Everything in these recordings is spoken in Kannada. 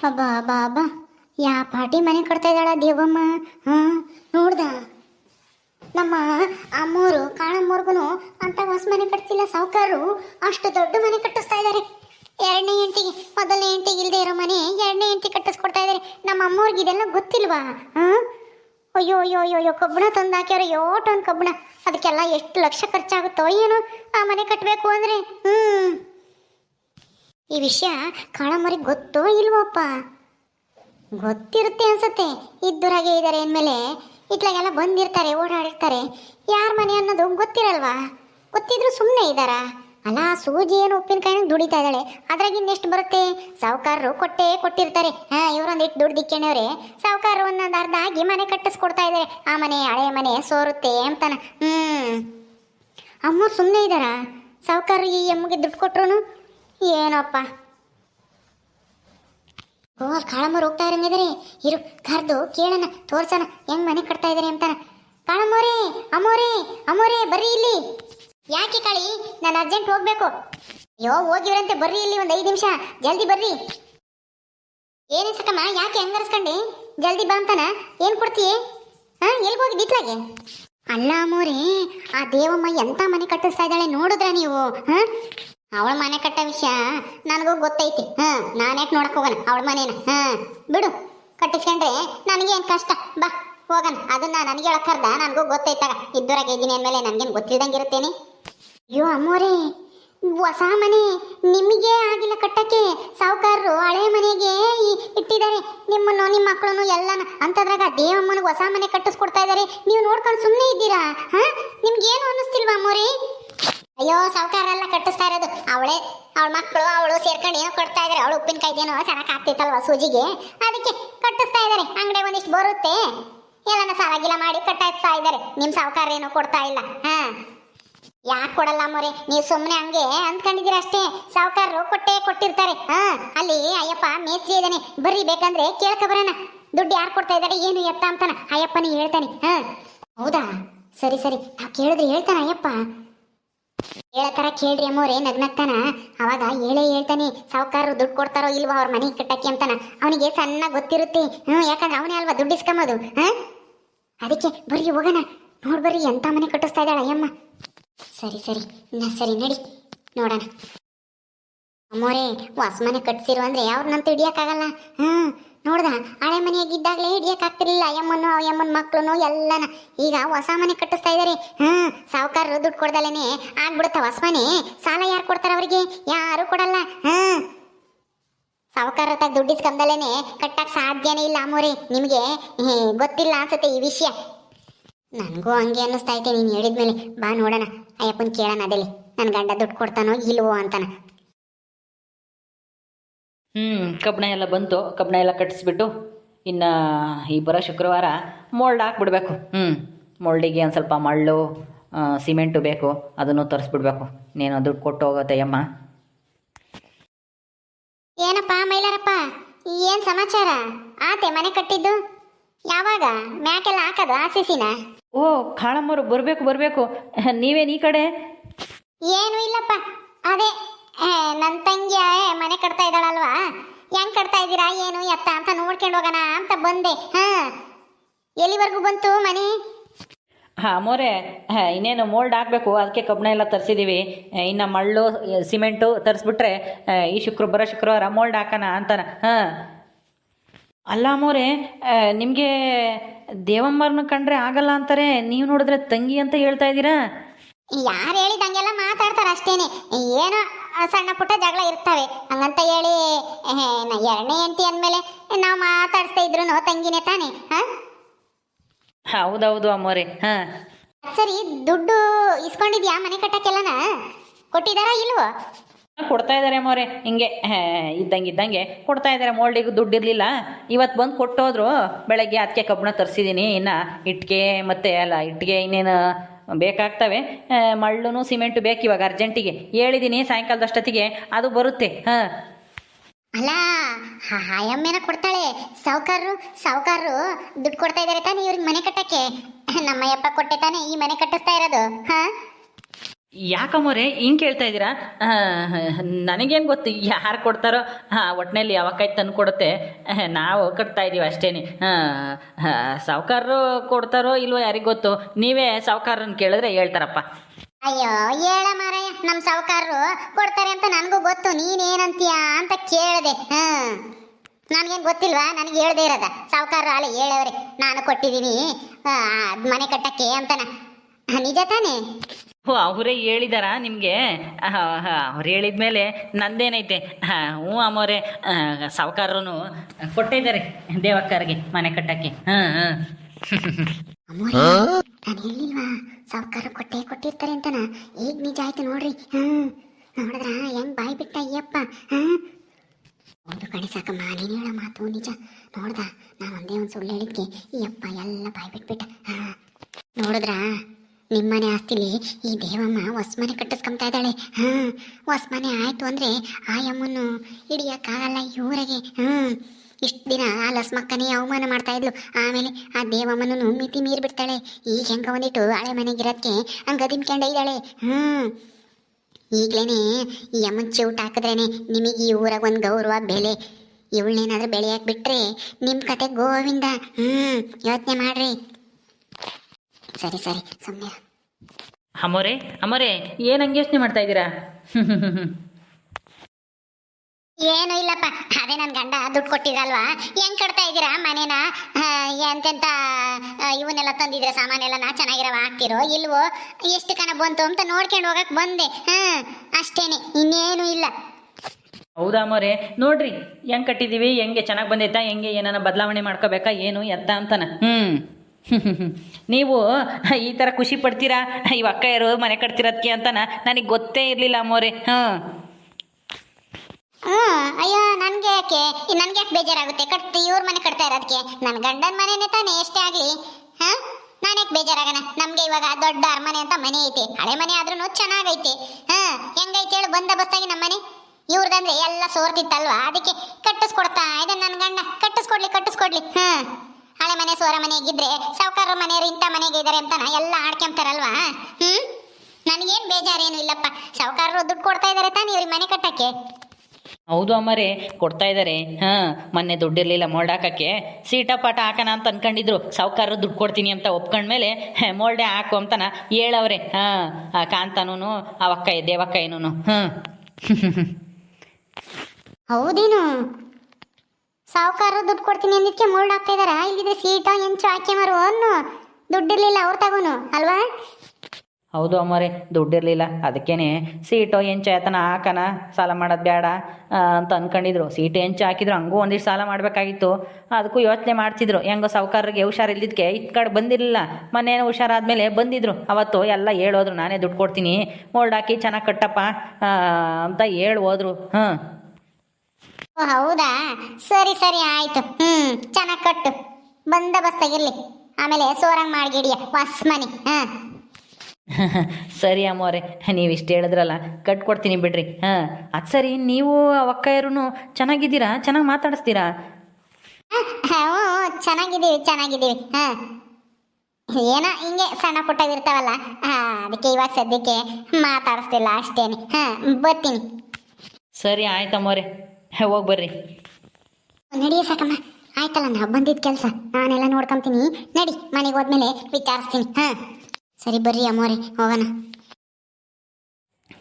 ಅಬ್ಬಾ ಅಬ್ಬಾ ಅಬ್ಬಾ ಯಾ ಪಾಟಿ ಮನೆ ಕೊಡ್ತಾ ಇದ್ದಾಳ ದೇವಮ್ಮ? ಹಾ, ನೋಡ್ದ? ನಮ್ಮ ಅಮ್ಮೋರು, ಕಾಳಮ್ಮೋರ್ಗುನು ಅಂತ ಹೊಸ ಮನೆ ಕಟ್ಸಿಲ್ಲ ಸಾವುಕಾರರು. ಅಷ್ಟು ದೊಡ್ಡ ಮನೆ ಕಟ್ಟಿಸ್ತಾ ಇದ್ದಾರೆ ಎರಡನೇ ಹೆಂಡತಿಗೆ ಮೊದಲನೇ ಹೆಂಡತಿಗೆ ಇಲ್ಲದೆ ಇರೋ ಮನೆ ಎರಡನೇ ಹೆಂಡತಿ ಕಟ್ಟಿಸ್ಕೊಡ್ತಾ ಇದ್ದಾರೆ ನಮ್ಮ ಅಮ್ಮೋರ್ಗೆ ಇದೆಲ್ಲ ಗೊತ್ತಿಲ್ವಾ? ಹಾ? ಅಯ್ಯೋ ಅಯ್ಯೋ ಅಯ್ಯೋ ಅಯ್ಯೋ, ಕಬ್ಬಣ ತಂದು ಹಾಕ್ಯಾರ ಯೋಟೊಂದು ಕಬ್ಬಣ. ಅದಕ್ಕೆಲ್ಲ ಎಷ್ಟು ಲಕ್ಷ ಖರ್ಚಾಗುತ್ತೋ ಏನೋ ಆ ಮನೆ ಕಟ್ಟಬೇಕು ಅಂದರೆ ಹ್ಞೂ ಈ ವಿಷಯ ಕಾಳಮ್ಮರಿಗೆ ಗೊತ್ತೋ ಇಲ್ವೋಪ್ಪ? ಗೊತ್ತಿರುತ್ತೆ ಅನ್ಸುತ್ತೆ. ಇದ್ದೂರಾಗೆ ಇದ್ದಾರೆ ಅಂದಮೇಲೆ ಇತ್ಲಾಗೆಲ್ಲ ಬಂದಿರ್ತಾರೆ, ಓಡಾಡಿರ್ತಾರೆ. ಯಾರ ಮನೆ ಅನ್ನೋದು ಗೊತ್ತಿರಲ್ವಾ? ಗೊತ್ತಿದ್ರು ಸುಮ್ಮನೆ ಇದ್ದಾರಾ ಅಲ್ಲ, ಸೂಜಿ ಏನು ಉಪ್ಪಿನಕಾಯಿನ ದುಡಿತಾ ಇದ್ದಾಳೆ. ಅದ್ರಾಗ ಇನ್ನೆಷ್ಟು ಬರುತ್ತೆ? ಸಾವುಕಾರರು ಕೊಟ್ಟೇ ಕೊಟ್ಟಿರ್ತಾರೆ. ಹಾ, ಇವರೊಂದು ಇಟ್ಟು ದುಡ್ಡು ದಿಕ್ಕೇನವ್ರೆ ಸಾವುಕಾರರು ಒಂದೊಂದು ಅರ್ಧ ಆಗಿ ಮನೆ ಕಟ್ಟಿಸ್ಕೊಡ್ತಾ ಇದ್ದಾರೆ ಆ ಮನೆ, ಹಳೆ ಮನೆ ಸೋರುತ್ತೆ ಅಂತಾನ. ಹ್ಮ್. ಅಮ್ಮ ಸುಮ್ಮನೆ ಇದ್ದಾರ ಸಾಹುಕಾರ ಈ ಅಮ್ಮಗೆ ದುಡ್ಡು ಕೊಟ್ರು ಏನಪ್ಪ? ಓ ಕಾಳಮ್ಮರು ಹೋಗ್ತಾ ಇರಂಗಿದ್ರಿ ಇರು, ಕರ್ದು ಕೇಳೋಣ ತೋರ್ಸೋಣ, ಹೆಂಗ್ ಮನೆ ಕಟ್ತಾ ಇದಾರೆ ಅಂತಾನ. ಕಾಳಮ್ಮೋರೇ ಅಮ್ಮೋರೇ ಅಮ್ಮೋರೇ ಬರ್ರಿ ಇಲ್ಲಿ. ಯಾಕೆ ಕಾಳಿ, ನಾನು ಅರ್ಜೆಂಟ್ ಹೋಗ್ಬೇಕು. ಅಯ್ಯೋ, ಹೋಗಿವ್ರಂತೆ, ಬರ್ರಿ ಇಲ್ಲಿ ಒಂದು ಐದು ನಿಮಿಷ. ಜಲ್ದಿ ಬರ್ರಿ. ಏನೇ ಸಕಮ್ಮ ಯಾಕೆ ಹಂಗರ್ಸ್ಕೊಂಡೆ ಜಲ್ದಿ ಬಾ ಅಂತಾನ. ಏನ್ ಕೊಡ್ತೀಯ? ಹಾ ಹೋಗಿ ಹೋಗಿದ್ದಿತ್ಲಾಗೆ ಅಲ್ಲ ಅಮ್ಮೋರೇ ಆ ದೇವಮ್ಮ ಎಂತ ಮನೆ ಕಟ್ಟಿಸ್ತಾ ಇದ್ದಾಳೆ ನೋಡಿದ್ರ ನೀವು? ಹಾ? ಅವಳ ಮನೆ ಕಟ್ಟ ವಿಷಯ ನನಗೂ ಗೊತ್ತೈತಿ. ಹಾ ನಾನ್ಯಾಕೆ ನೋಡಕ್ ಹೋಗೋಣ ಅವಳ ಮನೇನ. ಹಾ, ಬಿಡು. ಕಟ್ಟಿಸ್ಕೊಂಡ್ರೆ ನನಗೇನು ಕಷ್ಟ? ಬಾ, ಹೋಗೋಣ. ಅದನ್ನ ನನಗೆ ಹೇಳಕ್ ಕರ್ದ ನನಗೂ ಗೊತ್ತೈತಾಗ ಇದ್ದೂರಾಗ ಇದ್ದೀನಿ ಅಂದಮೇಲೆ ನನಗೇನು ಗೊತ್ತಿಲ್ದಂಗೆ ಇರುತ್ತೇನೆ? ಅಯ್ಯೋ ಅಮ್ಮೋರೇ, ಹೊಸ ಮನೆ ನಿಮಗೆ ಆಗಿಲ್ಲ ಕಟ್ಟಕ್ಕೆ. ಸಾಹುಕಾರರು ಹಳೆ ಮನೆಗೆ ಇಟ್ಟಿದ್ದಾರೆ. ನಿಮ್ಮನ್ನು, ನಿಮ್ಮ ಮಕ್ಕಳನ್ನು ಎಲ್ಲನ. ಅಂತದ್ರಾಗ ದೇವಮ್ಮನಿಗೆ ಹೊಸ ಮನೆ ಕಟ್ಟಿಸ್ಕೊಡ್ತಾ ಇದ್ದಾರೆ ನೀವು ನೋಡ್ಕೊಂಡು ಸುಮ್ಮನೆ ಇದ್ದೀರಾ? ಹಾ? ನಿಮ್ಗೇನು ಅನ್ನಿಸ್ತಿಲ್ವಾ ಅಮ್ಮೋರೇ? ಅಯ್ಯೋ ಸಾವುಕಾರೆಲ್ಲ ಕಟ್ಟಿಸ್ತಾ ಇರೋದು. ಅವಳೇ, ಅವಳ ಮಕ್ಕಳು ಅವಳು ಸೇರ್ಕೊಂಡು ಏನೋ ಕೊಡ್ತಾ ಇದಾರೆ. ಅವಳು ಉಪ್ಪಿನಕಾಯಿದೇನೋ ಚೆನ್ನಾಗಿ ಆಗ್ತಿತ್ತಲ್ವ ಸೂಜಿಗೆ? ಅದಕ್ಕೆ ಕಟ್ಟಿಸ್ತಾ ಇದ್ದಾರೆ ಅಂಗಡಿ ಒಂದಿಷ್ಟು ಬರುತ್ತೆ. ಎಲ್ಲನ ಸಾಲ ಗಿಲ ಮಾಡಿ ಕಟ್ಟಿಸ್ತಾ ಇದ್ದಾರೆ ನಿಮ್ಮ ಸಾವುಕಾರ ಏನೋ ಕೊಡ್ತಾ ಇಲ್ಲ. ಹಾ. ಯಾಕೆ ಕೊಡಲ್ಲ ಮೊರೆ? ನೀವು ಸುಮ್ಮನೆ ಹಂಗೆ ಅಂದ್ಕೊಂಡಿದ್ದೀರ ಅಷ್ಟೇ. ಸಾವುಕಾರರು ಕೊಟ್ಟೆ ಕೊಟ್ಟಿರ್ತಾರೆ. ಹಾ. ಅಲ್ಲಿ ಅಯ್ಯಪ್ಪ ಮೇಸ್ತ್ರಿ ಇದ್ದಾನೆ ಬರ್ರಿ, ಬೇಕಂದ್ರೆ ಕೇಳ್ಕ ಬರೋಣ. ದುಡ್ಡು ಯಾರು ಕೊಡ್ತಾ ಇದ್ದಾರೆ ಏನು ಎತ್ತ ಅಂತಾನ ಅಯ್ಯಪ್ಪನೇ ಹೇಳ್ತಾನೆ. ಹಾ. ಹೌದಾ? ಸರಿ ಸರಿ. ಆ ಕೇಳಿದ್ರೆ ಹೇಳ್ತಾನೆ ಅಯ್ಯಪ್ಪ. ಹೇಳತರ ಕೇಳ್ರಿ ಅಮ್ಮೋರೆ ನಗ್ನಗ್ತಾನ. ಅವಾಗ ಹೇಳೇ ಹೇಳ್ತಾನೆ, ಸಾವುಕಾರರು ದುಡ್ಡು ಕೊಡ್ತಾರೋ ಇಲ್ವಾ ಅವ್ರ ಮನೆ ಕಟ್ಟಕ್ಕೆ ಅಂತಾನ. ಅವನಿಗೆ ಸಣ್ಣ ಗೊತ್ತಿರುತ್ತೆ. ಹ್ಞೂ ಯಾಕಂದ್ರೆ ಅವನೇ ಅಲ್ವಾ ದುಡ್ಡು ಇಸ್ಕೊಂಬೋದು ಹಾ? ಅದಕ್ಕೆ ಬರ್ರಿ, ಹೋಗೋಣ. ನೋಡ್ ಬರ್ರಿ, ಎಂತ ಮನೆ ಕಟ್ಟಿಸ್ತಾ ಇದ್ದಾಳ ಅಯ್ಯಮ್ಮ. ಸರಿ ಸರಿ. ಸರಿ, ನಡಿ. ನೋಡೋಣ. ಅಮ್ಮೋರೆ ಹೊಸ ಮನೆ ಕಟ್ಸಿರು ಅಂದ್ರೆ ನಂತ ಹಿಡಿಯಕ್ಕಾಗಲ್ಲ. ಹ್ಮ್. ನೋಡ್ದ? ಹಳೆ ಮನೆಯಾಗಿದ್ದಾಗಲೇ ಹಿಡಿಯಕ್ಕಾಗ್ತಿರ್ಲಿಲ್ಲ. ಯಮ್ಮನ್ನು ಯಮ್ಮನ ಮಕ್ಳು ಎಲ್ಲನ. ಈಗ ಹೊಸ ಮನೆ ಕಟ್ಟಿಸ್ತಾ ಇದಾರೆ. ಹ್ಮ್, ಸಾವುಕಾರರು ದುಡ್ಡು ಕೊಡ್ದಲೇನೆ. ಆಗ್ಬಿಡುತ್ತ ಹೊಸ ಮನೆ ಸಾಲ ಯಾರು ಕೊಡ್ತಾರ ಅವ್ರಿಗೆ? ಯಾರು ಕೊಡಲ್ಲ. ಹ್ಮ್. ಸಾವುಕಾರ ದುಡ್ಡು ಇಸ್ಕೊಂಡಲೇನೆ ಕಟ್ಟಕ್ ಸಾಧ್ಯನೇ ಇಲ್ಲ ಅಮ್ಮೋರಿ ನಿಮಗೆ ಗೊತ್ತಿಲ್ಲ ಅನ್ಸುತ್ತೆ ಈ ವಿಷಯ. ನನಗೂ ಹಂಗೆ ಅನ್ನಿಸ್ತಾ ಐತೆ ನೀನು ಹೇಳಿದ್ಮೇಲೆ. ಬಾ ನೋಡೋಣ. ಅಯ್ಯಪ್ಪನ ಕೇಳೋಣ ಅದೇಲಿ ನನ್ನ ಗಂಡ ದುಡ್ಡು ಕೊಡ್ತಾನೋ ಇಲ್ವೋ ಅಂತಾನ. ಹ್ಞೂ ಕಬ್ಬಣ ಎಲ್ಲ ಬಂತು. ಕಬ್ಬಣ ಎಲ್ಲ ಕಟ್ಟಿಸ್ಬಿಟ್ಟು ಇನ್ನು ಈ ಬರೋ ಶುಕ್ರವಾರ ಮೋಲ್ಡ್ ಹಾಕ್ಬಿಡ್ಬೇಕು. ಹ್ಞೂ ಮೋಲ್ಡಿಗೆ ಒಂದು ಸ್ವಲ್ಪ ಮಳ್ಳು ಸಿಮೆಂಟು ಬೇಕು. ಅದನ್ನು ತರಿಸ್ಬಿಡ್ಬೇಕು. ನೀನು ದುಡ್ಡು ಕೊಟ್ಟು ಹೋಗುತ್ತೆ ಅಮ್ಮ ಏನಪ್ಪ ಮೈಲಾರಪ್ಪ ಏನು ಸಮಾಚಾರ? ಆತೆ ಮನೆ ಕಟ್ಟಿದ್ದು? ಯಾವಾಗ? ಮ್ಯಾಕೆಲ್ಲ ಹಾಕದ ಆಸಿಸಿನ ಓ ಕಾಳಮ್ಮರು ಬರಬೇಕು ಬರಬೇಕು. ನೀವೇನು ಈ ಕಡೆ? ಏನು ಇಲ್ಲಪ್ಪ ಅದೇ ನನ್ನ ತಂಗಿ ಮನೆ ಕಟ್ತಾ ಇದ್ದಾಳಲ್ವಾ? ಹೆಂಗ್ ಕಟ್ತಾ ಇದ್ದೀರಾ? ಏನು ಎತ್ತ ಅಂತ ನೋಡ್ಕೊಂಡು ಹೋಗೋಣ ಅಂತ ಬಂದೆ. ಹಾ. ಎಲ್ಲಿವರೆಗೂ ಬಂತು ಮನೆ? ಹಾಂ ಮೋರೆ ಇನ್ನೇನು ಮೋಲ್ಡ್ ಹಾಕಬೇಕು. ಅದಕ್ಕೆ ಕಬ್ಬಣ ಎಲ್ಲ ತರಿಸಿದ್ದೀವಿ ಇನ್ನು ಮಳ್ಳು ಸಿಮೆಂಟು ತರಿಸ್ಬಿಟ್ರೆ ಈ ಶುಕ್ರ ಬರೋ ಶುಕ್ರವಾರ ಮೋಲ್ಡ್ ಹಾಕೋಣ ಅಂತಾನ. ಹಾಂ. ಅಲ್ಲ ಮೋರೆ ನಿಮಗೆ ದೇವಮ್ಮರನ್ನ ಕಂಡ್ರೆ ಆಗಲ್ಲ ಅಂತಾರೆ. ನೀವು ನೋಡಿದ್ರೆ ತಂಗಿ ಅಂತ ಹೇಳ್ತಾ ಇದ್ದೀರಾ? ಯಾರು ಹೇಳಿದಂಗೆಲ್ಲ ಮಾತಾಡ್ತಾರೆ ಅಷ್ಟೇನೆ ಏನೋ ಸಣ್ಣ ಪುಟ್ಟ ಜಗಳ ಇರ್ತವೆ. ಹಂಗಂತ ಹೇಳಿ ಎರಡನೇ ಹೆಂಡತಿ ಅಂದಮೇಲೆ ನಾವು ಮಾತಾಡಿಸ್ತಾ ಇದ್ರು ತಂಗಿನೇ ತಾನೆ ಹಾಂ? ಹೌದೌದು ಅಮ್ಮೋರಿ ಹಾಂ. ಸರಿ ದುಡ್ಡು ಇಸ್ಕೊಂಡಿದ್ಯಾ ಮನೆ ಕಟ್ಟಕ್ಕೆಲ್ಲನ? ಕೊಟ್ಟಿದಾರಾ ಇಲ್ವೋ? ಕೊಡ್ತಾ ಇದ್ದಾರೆ ಅಮ್ಮೋರೆ ಹಿಂಗೆ ಇದ್ದಂಗೆ ಇದ್ದಂಗೆ ಕೊಡ್ತಾ ಇದ್ದಾರೆ ಮೋಲ್ಡಿಗೂ ದುಡ್ಡು ಇರಲಿಲ್ಲ. ಇವತ್ತು ಬಂದು ಕೊಟ್ಟೋದ್ರು. ಬೆಳಗ್ಗೆ ಅದಕ್ಕೆ ಕಬ್ಬಣ ತರಿಸಿದ್ದೀನಿ ಇನ್ನು ಇಟ್ಗೆ ಮತ್ತು ಅಲ್ಲ ಇಟ್ಗೆ ಇನ್ನೇನು ಬೇಕಾಗ್ತವೆ. ಮಳ್ಳುನು ಸಿಮೆಂಟು ಬೇಕು ಇವಾಗ ಅರ್ಜೆಂಟಿಗೆ. ಹೇಳಿದ್ದೀನಿ ಸಾಯಂಕಾಲದಷ್ಟೊತ್ತಿಗೆ ಅದು ಬರುತ್ತೆ. ಹಾಂ. ಅಲ್ಲ ಹಾಯಮ್ಮೇನ ಕೊಡ್ತಾಳೆ. ಸಾವುಕಾರರು ಸಾವುಕಾರರು ದುಡ್ಡು ಕೊಡ್ತಾ ಇದ್ದಾರೆ ತಾನೇ ಇವ್ರಿಗೆ ಮನೆ ಕಟ್ಟಕ್ಕೆ. ನಮ್ಮಯ್ಯಪ್ಪ ಕೊಟ್ಟೆ ತಾನೇ ಈ ಮನೆ ಕಟ್ಟಿಸ್ತಾ ಇರೋದು. ಹಾ? ಯಾಕಮ್ಮೋರೆ ಹಿಂಗೆ ಕೇಳ್ತಾ ಇದ್ದೀರಾ? ನನಗೇನು ಗೊತ್ತು, ಯಾರು ಕೊಡ್ತಾರೋ ಹಾಂ ಒಟ್ಟಿನಲ್ಲಿ ಯಾವಕ್ಕಾಯ್ತು ತಂದು ಕೊಡುತ್ತೆ? ನಾವು ಕಟ್ತಾ ಇದ್ದೀವಿ ಅಷ್ಟೇ ಸಾವುಕಾರರು ಕೊಡ್ತಾರೋ ಇಲ್ವೋ ಯಾರಿಗೆ ಗೊತ್ತು? ನೀವೇ ಸಾವುಕಾರನ್ನ ಕೇಳಿದ್ರೆ ಹೇಳ್ತಾರಪ್ಪ. ಅಯ್ಯೋ, ಹೇಳ ಮಾರಯ್ಯ ನಮ್ಮ ಸಾವುಕಾರರು ಕೊಡ್ತಾರೆ ಅಂತ ನನಗೂ ಗೊತ್ತು. ನೀನೇನಂತೀಯ ಅಂತ ಕೇಳಿದೆ. ಹಾಂ ನನಗೇನು ಗೊತ್ತಿಲ್ವಾ? ನನಗೆ ಹೇಳ್ದೆ ಇರೋದ. ಸಾವುಕಾರರು ಅಲ್ಲ ಹೇಳವ್ರೆ, ನಾನು ಕೊಟ್ಟಿದ್ದೀನಿ. ಮನೆ ಕಟ್ಟಕ್ಕೆ ಅಂತನ. ನಿಜ ತಾನೇ? ಓ ಅವರೇ ಹೇಳಿದಾರ ನಿಮಗೆ? ಅವ್ರು ಹೇಳಿದ ಮೇಲೆ ನಂದೇನೈತೆ? ಹಾಂ ಹ್ಞೂ ಅಮ್ಮವ್ರೆ ಸಾವುಕಾರರು ಕೊಟ್ಟಿದ್ದಾರೆ ದೇವಕ್ಕರಿಗೆ ಮನೆ ಕಟ್ಟಕ್ಕೆ. ಹಾಂ ಹಾಂ? ನಾನು ಹೇಳಿಲ್ವಾ? ಸಾವುಕಾರ ಕೊಟ್ಟೆ ಕೊಟ್ಟಿರ್ತಾರೆ ಅಂತನ? ಈಗ ನಿಜ ಆಯ್ತು ನೋಡ್ರಿ. ಹ್ಮ್ ನೋಡಿದ್ರ? ಹೆಂಗ್ ಬಾಯಿ ಬಿಟ್ಟ ಅಯ್ಯಪ್ಪ? ಹ್ಮ್ ಒಂದು ಕಡೆ ಸಾಕಮ್ಮ ನೀನು ಹೇಳೋ ಮಾತು ನಿಜ. ನೋಡ್ದ? ನಾನು ಒಂದೇ ಒಂದು ಸುಳ್ಳು ಹೇಳಿದ್ಕೆ. ಈ ಅಪ್ಪ ಎಲ್ಲ ಬಾಯಿ ಬಿಟ್ಬಿಟ್ಟ. ಹಾ ನೋಡಿದ್ರಾ? ನಿಮ್ಮನೆ ಆಸ್ತಿಲಿ ಈ ದೇವಮ್ಮ ಹೊಸ್ಮನೆ ಕಟ್ಟಿಸ್ಕೊಂತಾ ಇದ್ದಾಳೆ. ಹ್ಮ್ ಹೊಸ್ಮನೆ ಆಯ್ತು ಅಂದ್ರೆ ಆ ಯಮ್ಮನ್ನು ಹಿಡಿಯಕ್ಕಾಗಲ್ಲ ಇವರಿಗೆ ಹ್ಮ್ ಇಷ್ಟು ದಿನ ಆ ಲಸ್ಮಕ್ಕನೇ ಅವಮಾನ ಮಾಡ್ತಾ ಇದ್ಲು. ಆಮೇಲೆ ಆ ದೇವಮ್ಮನೂ ಮಿತಿ ಮೀರಿ ಬಿಡ್ತಾಳೆ ಈಗ ಹೆಂಗ ಒಂದಿಟ್ಟು ಹಳೆ ಮನೆಗಿರೋದಕ್ಕೆ ಹಂಗ ತಿನ್ಕೊಂಡ ಇದ್ದಾಳೆ. ಹ್ಮ್ ಈಗ್ಲೇನೆ ಈ ಅಮ್ಮನ್ ಚೌಟ ಹಾಕಿದ್ರೇನೆ ನಿಮಗೆ ಈ ಊರಾಗ ಒಂದು ಗೌರವ, ಬೆಲೆ ಇವಳನ್ನೇನಾದ್ರೂ ಬೆಳೆಯಕ್ ಬಿಟ್ರೆ ನಿಮ್ ಕತೆ ಗೋವಿಂದ. ಹ್ಮ್, ಯೋಚನೆ ಮಾಡ್ರಿ. ಸರಿ ಸರಿ ಸುಮ್ಮನೆ ಅಮೋರೆ ಅಮೋರೆ ಏನು ಹಂಗೆ ಯೋಚನೆ ಮಾಡ್ತಾ ಇದ್ದೀರಾ? ಏನು ಇಲ್ಲಪ್ಪ ಅದೇ ನನ್ನ ಗಂಡ ದುಡ್ಡು ಕೊಟ್ಟಿದ್ರಲ್ವಾ? ಹೆಂಗ್ ಕಟ್ತಾ ಇದ್ದೀರಾ ಮನೇನ? ಎಂತೆಂತ ಇವನ್ನೆಲ್ಲ ತಂದಿದ್ರೆ ಸಾಮಾನೆಲ್ಲ ನಾ ಚೆನ್ನಾಗಿರೋ ಹಾಕ್ತಿರೋ ಇಲ್ವೋ? ಎಷ್ಟು ಕಣ ಬಂತು ಅಂತ ನೋಡ್ಕೊಂಡು ಹೋಗಕ್ ಬಂದೆ. ಹಾ ಅಷ್ಟೇನೆ ಇನ್ನೇನು ಇಲ್ಲ. ಹೌದಾ ಅಮ್ಮೋರೆ ನೋಡ್ರಿ ಹೆಂಗ್ ಕಟ್ಟಿದೀವಿ ಹೆಂಗೆ ಚೆನ್ನಾಗಿ ಬಂದೈತಾ ಹೆಂಗೆ ಏನಾನ ಬದಲಾವಣೆ ಮಾಡ್ಕೋಬೇಕಾ ಏನು ಎತ್ತ ಅಂತಾನ? ಹ್ಞೂ ನೀವು, ಈ ಥರ ಖುಷಿ ಪಡ್ತೀರಾ? ಇವ ಯಾರು ಮನೆ ಕಟ್ತಿರೋದಕ್ಕೆ ಅಂತನ? ನನಗೆ ಗೊತ್ತೇ ಇರಲಿಲ್ಲ ಮೋರೆ ಹಾಂ. ಹ್ಞೂ ಅಯ್ಯೋ, ನನಗೆ ಯಾಕೆ? ನನಗೆ ಯಾಕೆ ಬೇಜಾರಾಗುತ್ತೆ? ಕಟ್ತಿ, ಇವ್ರ ಮನೆ ಕಟ್ತಾ ಇರೋದಕ್ಕೆ ನನ್ನ ಗಂಡನ ಮನೆನೇ ತಾನೇ ಎಷ್ಟೇ ಆಗಲಿ. ಹಾ? ನಾನ್ಯಾಕೆ ಬೇಜಾರಾಗಣ? ನಮಗೆ ಇವಾಗ ದೊಡ್ಡ ಅರಮನೆ ಅಂತ ಮನೆ ಐತೆ. ಹಳೆ ಮನೆ ಆದ್ರೂ ಚೆನ್ನಾಗೈತೆ. ಹಾ, ಹೆಂಗೈತೆ ಹೇಳು ಬಂದೋಬಸ್ತಾಗಿ ನಮ್ಮ ಮನೆ? ಇವ್ರದಂದ್ರೆ ಎಲ್ಲ ಸೋರ್ತಿತ್ತಲ್ವಾ? ಅದಕ್ಕೆ ಕಟ್ಟಿಸ್ಕೊಡ್ತಾ ಇದೆ ನನ್ನ ಗಂಡ. ಕಟ್ಟಿಸ್ಕೊಡ್ಲಿ ಕಟ್ಟಿಸ್ಕೊಡ್ಲಿ. ಹಾ. ಹಳೆ ಮನೆ ಸೋರ ಮನೆಗಿದ್ರೆ ಇದ್ರೆ ಸಾವುಕಾರ ಮನೆಯವರು ಇಂಥ ಮನೆಗೆ ಇದ್ದಾರೆ ಅಂತ ಎಲ್ಲ ಆಡ್ಕೊಂತಾರಲ್ವಾ ಹ್ಮ್? ನನಗೇನು ಬೇಜಾರೇನು ಇಲ್ಲಪ್ಪ. ಸಾವುಕಾರರು ದುಡ್ಡು ಕೊಡ್ತಾ ಇದಾರೆ ತಾನೇ ಇವ್ರಿಗೆ ಮನೆ ಕಟ್ಟಕ್ಕೆ? ಹೌದು ಅಮ್ಮರೇ ಕೊಡ್ತಾ ಇದ್ದಾರೆ ಹಾಂ ಮೊನ್ನೆ ದುಡ್ಡಿರಲಿಲ್ಲ ಮೋಲ್ಡ್ ಹಾಕಕ್ಕೆ. ಸೀಟ ಪಾಠ ಹಾಕೋಣ ಅಂತ ಅನ್ಕೊಂಡಿದ್ರು. ಸಾವುಕಾರರು ದುಡ್ಡು ಕೊಡ್ತೀನಿ ಅಂತ ಒಪ್ಕೊಂಡ್ಮೇಲೆ ಮೋಲ್ಡೆ ಹಾಕು ಅಂತನ ಹೇಳವ್ರೆ. ಹಾಂ ಆ ಕಾಂತನೂ ಆ ದೇವಕ್ಕ ಏನೂ ಹಾಂ ಹೌದೇನು? ಸಾವುಕಾರ ದುಡ್ಡು ಕೊಡ್ತೀನಿ ಅಂದಿದ್ಕೆ ಮೋಲ್ಡ್ ಹಾಕ್ತಾ ಇದಾರ? ಇಲ್ಲಿದ್ರೆ ಸೀಟೋ ಎಂಚು ಹಾಕಿ ಮಾರು ಅನ್ನು ದುಡ್ಡಿರ್ಲಿಲ್ಲ ಅವ್ರು ತಗೋನು, ಅಲ್ವಾ? ಹೌದು ಅಮ್ಮರೇ ದುಡ್ಡಿರಲಿಲ್ಲ ಅದಕ್ಕೇನೆ ಸೀಟು ಎಂಚು ಆತನ ಹಾಕನ, ಸಾಲ ಮಾಡೋದು ಬೇಡ ಅಂತ ಅನ್ಕೊಂಡಿದ್ರು. ಸೀಟು ಎಂಚು ಹಾಕಿದ್ರು, ಹಂಗೂ ಒಂದಿಷ್ಟು ಸಾಲ ಮಾಡಬೇಕಾಗಿತ್ತು. ಅದಕ್ಕೂ ಯೋಚನೆ ಮಾಡ್ತಿದ್ರು. ಹೆಂಗೋ ಸಾವುಕಾರರಿಗೆ ಹುಷಾರಿಲ್ಲದಕ್ಕೆ ಇತ್ತು ಕಡೆ ಬಂದಿರಲಿಲ್ಲ. ಮೊನ್ನೇನೋ ಹುಷಾರಾದಮೇಲೆ ಬಂದಿದ್ರು. ಅವತ್ತು ಎಲ್ಲ ಹೇಳೋದ್ರು ನಾನೇ ದುಡ್ಡು ಕೊಡ್ತೀನಿ. ಮೋಲ್ಡ್ ಹಾಕಿ ಚೆನ್ನಾಗಿ ಕಟ್ಟಪ್ಪ ಅಂತ ಹೇಳಿ ಹೋದ್ರು ಹಾಂ ಓ ಹೌದಾ? ಸರಿ ಸರಿ ಆಯ್ತು. ಹ್ಮ್ ಚೆನ್ನಾಗಿ ಕಟ್ಟು. ಬಂದೋಬಸ್ತಾಗಿರ್ಲಿ ಆಮೇಲೆ ಸೋರಂಗ್ ಮಾಡ್ಗಿಡಿಯ ವಾಸ್ ಮನಿ ಹಾ. ಸರಿ ಅಮ್ಮೋರೆ ನೀವು ಇಷ್ಟು ಹೇಳಿದ್ರಲ್ಲ ಕಟ್ಕೊಡ್ತೀನಿ ಬಿಡ್ರಿ ಹಾಂ. ಅದು ಸರಿ ನೀವು ಒಕ್ಕಯ್ಯರೂ ಚೆನ್ನಾಗಿದ್ದೀರಾ? ಚೆನ್ನಾಗಿ ಮಾತಾಡಿಸ್ತೀರಾ? ಹ್ಞೂ ಚೆನ್ನಾಗಿದ್ದೀವಿ ಚೆನ್ನಾಗಿದ್ದೀವಿ ಹಾಂ. ಏನೋ ಹಿಂಗೆ ಸಣ್ಣ ಪುಟ್ಟವಿರ್ತಾವಲ್ಲ ಹಾಂ ಅದಕ್ಕೆ ಇವಾಗ ಸದ್ಯಕ್ಕೆ ಮಾತಾಡಿಸ್ತಿಲ್ಲ ಅಷ್ಟೇನೆ ಹಾಂ ಬರ್ತೀನಿ. ಸರಿ ಆಯ್ತಮ್ಮೋರೆ ಹೋಗಿ ಬರ್ರಿ. ನಡಿಯ ಸಾಕಮ್ಮ. ಆಯ್ತಲ್ಲ, ನಾ ಬಂದಿದ್ದ ಕೆಲಸ. ನಾನೆಲ್ಲ ನೋಡ್ಕೊಂತೀನಿ. ನಡಿ, ಮನೆಗೆ ಹೋದ್ಮೇಲೆ ವಿಚಾರಿಸ್ತೀನಿ. ಹಾ. ಸರಿ ಬರ್ರಿ ಅಮ್ಮೋರಿ, ಹೋಗೋಣ.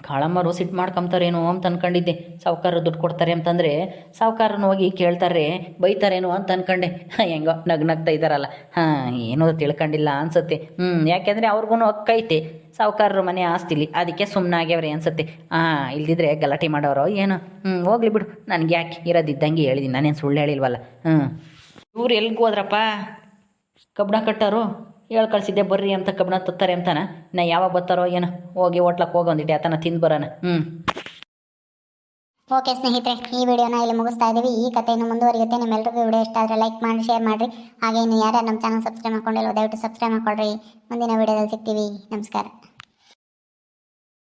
ಕಾಳಮ್ಮರು ಸಿಟ್ಟು ಮಾಡ್ಕೊಂತಾರೇನೋ ಅಂತ ಅನ್ಕೊಂಡಿದ್ದೆ. ಸಾವುಕಾರರು ದುಡ್ಡು ಕೊಡ್ತಾರೆ ಅಂತಂದರೆ ಸಾವುಕಾರನ ಹೋಗಿ ಕೇಳ್ತಾರೆ ಬೈತಾರೇನೋ ಅಂತ ಅನ್ಕೊಂಡೆ. ಹೆಂಗೋ ನಗ್ ನಗ್ತಾ ಇದ್ದಾರಲ್ಲ. ಹಾಂ, ಏನೋ ತಿಳ್ಕೊಂಡಿಲ್ಲ ಅನ್ಸುತ್ತೆ. ಹ್ಞೂ ಯಾಕೆಂದರೆ ಅವ್ರಿಗೂ ಹಕ್ಕೈತೆ ಸಾವುಕಾರರು ಮನೆ ಆಸ್ತಿಲಿ, ಅದಕ್ಕೆ ಸುಮ್ಮನಾಗ್ಯವ್ರೆ ಅನ್ಸುತ್ತೆ. ಹಾಂ ಇಲ್ದಿದ್ರೆ ಗಲಾಟೆ ಮಾಡೋರು ಏನೋ. ಹ್ಞೂ ಹೋಗ್ಲಿ ಬಿಡು. ನನಗೆ ಯಾಕೆ ಇರೋದಿದ್ದಂಗೆ ಹೇಳಿದ್ದೀನಿ ನಾನೇನು ಸುಳ್ಳು ಹೇಳಿಲ್ವಲ್ಲ. ಹ್ಞೂ ಇವ್ರು ಎಲ್ಗೆ ಹೋದ್ರಪ್ಪ? ಕಬ್ಬಣ ಕಟ್ಟೋರು? ಹೇಳಿ ಕಳಿಸಿದ್ದೆ, ಬರ್ರಿ ಅಂತ ಕಬ್ಬಣ ತತ್ತಾರೆ ಅಂತಾನ. ನಾ ಯಾವಾಗ ಬರ್ತಾರೋ ಏನು, ಹೋಗಿ ಹೋಟ್ಲಕ್ಕೆ ಹೋಗಿ ಒಂದಿಟ್ಟು ಆತನ ತಿಂದು ಬರೋಣ ಹ್ಞೂ ಓಕೆ ಸ್ನೇಹಿತರೆ, ಈ ವಿಡಿಯೋನ ಇಲ್ಲಿ ಮುಗಿಸ್ತಾ ಇದ್ದೀವಿ ಈ ಕಥೆಯನ್ನು ಮುಂದುವರಿಯುತ್ತೆ. ನಿಮ್ಮೆಲ್ಲರಿಗೂ ವಿಡಿಯೋ ಇಷ್ಟ ಆದರೆ ಲೈಕ್ ಮಾಡಿ, ಶೇರ್ ಮಾಡಿರಿ. ಹಾಗೆ ಇನ್ನು ಯಾರ್ಯಾರು ನಮ್ಮ ಚಾನಲ್ ಸಬ್ಸ್ಕ್ರೈಬ್ ಮಾಡ್ಕೊಂಡಿಲ್ಲ ದಯವಿಟ್ಟು ಸಬ್ಸ್ಕ್ರೈಬ್ ಮಾಡ್ಕೊಳ್ರಿ. ಮುಂದಿನ ವಿಡಿಯೋದಲ್ಲಿ ಸಿಗ್ತೀವಿ. ನಮಸ್ಕಾರ.